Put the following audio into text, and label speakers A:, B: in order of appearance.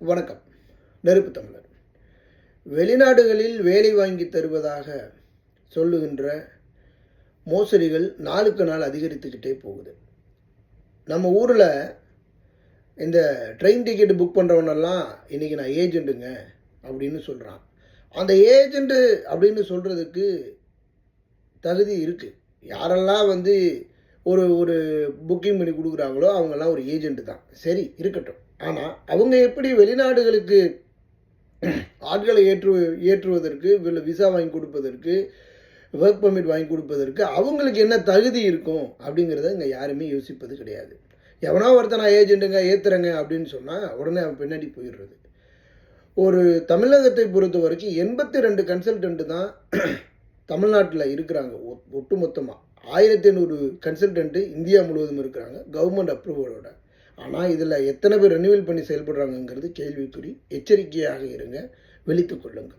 A: வணக்கம். நெருப்பு தமிழர். வெளிநாடுகளில் வேலை வாங்கி தருவதாக சொல்லுகின்ற மோசடிகள் நாளுக்கு நாள் அதிகரித்துக்கிட்டே போகுது. நம்ம ஊரில் இந்த ட்ரெயின் டிக்கெட் புக் பண்ணுறவனெல்லாம் இன்றைக்கி நான் ஏஜெண்ட்டுங்க அப்படின்னு சொல்கிறான் அந்த ஏஜெண்ட்டு அப்படின்னு சொல்கிறதுக்கு தகுதி இருக்குது யாரெல்லாம் வந்து ஒரு ஒரு புக்கிங் பண்ணி கொடுக்குறாங்களோ அவங்கெல்லாம் ஒரு ஏஜெண்ட்டு தான். சரி இருக்கட்டும். ஆனால் அவங்க எப்படி வெளிநாடுகளுக்கு ஆட்களை ஏற்று ஏற்றுவதற்கு இல்லை விசா வாங்கி கொடுப்பதற்கு ஒர்க் பர்மிட் வாங்கி கொடுப்பதற்கு அவங்களுக்கு என்ன தகுதி இருக்கும் அப்படிங்கிறத இங்கே யாருமே யோசிப்பது கிடையாது. எவனோ ஒருத்தன் நான் ஏஜென்ட்டுங்க ஏற்றுறேங்க அப்படின்னு சொன்னால் உடனே அவன் பின்னாடி போயிடுறது. ஒரு தமிழகத்தை பொறுத்த வரைக்கும் எண்பத்தி ரெண்டு கன்சல்டண்ட்டு தான் தமிழ்நாட்டில் இருக்கிறாங்க ஒ- ஒட்டுமொத்தமாக ஆயிரத்தி ஐநூறு கன்சல்டன்ட்டு இந்தியா முழுவதும் இருக்கிறாங்க. கவர்மெண்ட் அப்ரூவலோட ஆனால் இதில் எத்தனை பேர் ரெனியூவல் பண்ணி செயல்படுறாங்கங்கிறது கேள்விக்குறி. எச்சரிக்கையாக இருங்க. வெளித்து கொள்ளுங்கள்.